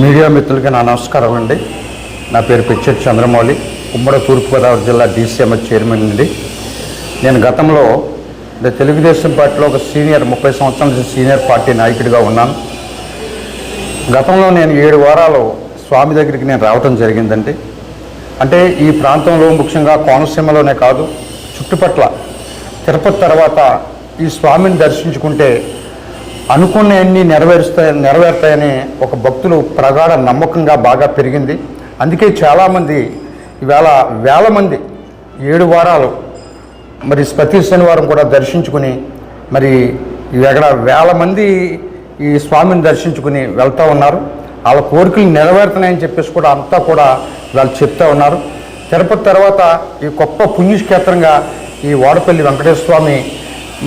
Media మిత్రులకి నా నమస్కారం అండి. నా పేరు పిచ్చర్ చంద్రమౌళి ఉమ్మడి తూర్పుగోదావరి జిల్లా డీసీఎంఎస్ చైర్మన్ అండి. నేను గతంలో తెలుగుదేశం పార్టీలో ఒక సీనియర్ ముప్పై సంవత్సరాల నుంచి సీనియర్ పార్టీ నాయకుడిగా ఉన్నాను. గతంలో నేను ఏడు వారాలు స్వామి దగ్గరికి నేను రావటం జరిగిందండి. అంటే ఈ ప్రాంతంలో ముఖ్యంగా కోనసీమలోనే కాదు చుట్టుపట్ల తిరుపతి తర్వాత ఈ స్వామిని దర్శించుకుంటే అనుకున్నవన్నీ నెరవేరుస్తాయి నెరవేరుతాయని ఒక భక్తులు ప్రగాఢ నమ్మకంగా బాగా పెరిగింది. అందుకే చాలామంది ఇవాళ వేల మంది ఏడు వారాలు మరి ప్రతి శనివారం కూడా దర్శించుకుని మరి ఎక్కడ వేల మంది ఈ స్వామిని దర్శించుకుని వెళ్తూ ఉన్నారు. వాళ్ళ కోరికలు నెరవేరుతున్నాయని చెప్పేసి కూడా అంతా కూడా వాళ్ళు చెప్తా ఉన్నారు. తిరుపతి తర్వాత ఈ గొప్ప పుణ్యక్షేత్రంగా ఈ వాడపల్లి వెంకటేశ్వర స్వామి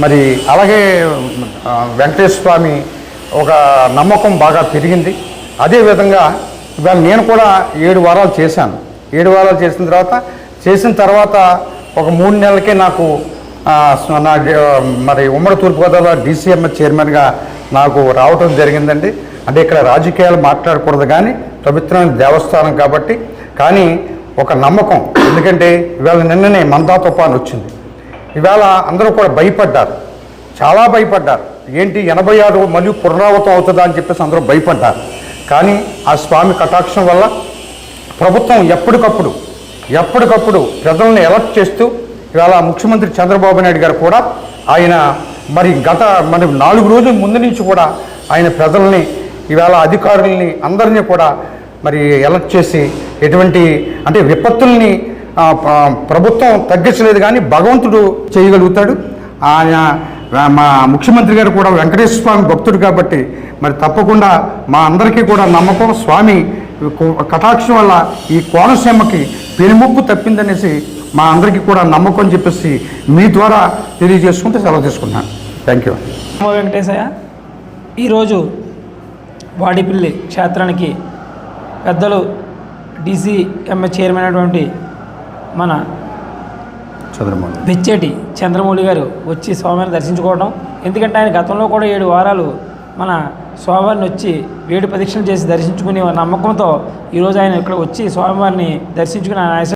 మరి అలాగే వెంకటేశ్వర స్వామి ఒక నమ్మకం బాగా పెరిగింది. అదేవిధంగా ఇవాళ నేను కూడా ఏడు వారాలు చేశాను. ఏడు వారాలు చేసిన తర్వాత చేసిన తర్వాత ఒక మూడు నెలలకే నాకు నా మరి ఉమ్మడి తూర్పుగోదావరి డీసీఎంఎస్ చైర్మన్గా నాకు రావటం జరిగిందండి. అంటే ఇక్కడ రాజకీయాలు మాట్లాడకూడదు కానీ పవిత్రమైన దేవస్థానం కాబట్టి. కానీ ఒక నమ్మకం. ఎందుకంటే ఇవాళ నిన్ననే మందా తుఫాన్ వచ్చింది. ఇవాళ అందరూ కూడా భయపడ్డారు. చాలా భయపడ్డారు. ఏంటి ఎనభై ఆరు మళ్ళీ పునరావృతం అవుతుందా అని చెప్పేసి అందరూ భయపడ్డారు. కానీ ఆ స్వామి కటాక్షం వల్ల ప్రభుత్వం ఎప్పటికప్పుడు ఎప్పటికప్పుడు ప్రజలను ఎలర్ట్ చేస్తూ ఇవాళ ముఖ్యమంత్రి చంద్రబాబు నాయుడు గారు కూడా ఆయన మరి గత మరి నాలుగు రోజుల ముందు నుంచి కూడా ఆయన ప్రజల్ని ఇవాళ అధికారుల్ని అందరినీ కూడా మరి ఎలర్ట్ చేసి ఎటువంటి అంటే విపత్తుల్ని ప్రభుత్వం తగ్గించలేదు కానీ భగవంతుడు చేయగలుగుతాడు. ఆయన మా ముఖ్యమంత్రి గారు కూడా వెంకటేశ్వర స్వామి భక్తుడు కాబట్టి మరి తప్పకుండా మా అందరికీ కూడా నమ్మకం. స్వామి కటాక్షం వల్ల ఈ కోనసీమకి పెనుముప్పు తప్పిందనేసి మా అందరికీ కూడా నమ్మకం అని చెప్పేసి మీ ద్వారా తెలియజేసుకుంటే సెలవు తీసుకున్నాను థ్యాంక్ యూ వెంకటేశయ్య ఈరోజు వాడిపిల్లి క్షేత్రానికి పెద్దలు డీసీఎంఎస్ చైర్మన్ అయినటువంటి మన చంద్రమోహన్ బెచ్చేటి చంద్రమౌళి గారు వచ్చి స్వామివారిని దర్శించుకోవడం. ఎందుకంటే ఆయన గతంలో కూడా ఏడు వారాలు మన స్వామివారిని వచ్చి వేడి ప్రదక్షిణలు చేసి దర్శించుకునే నమ్మకంతో ఈరోజు ఆయన ఇక్కడ వచ్చి స్వామివారిని దర్శించుకుని ఆయన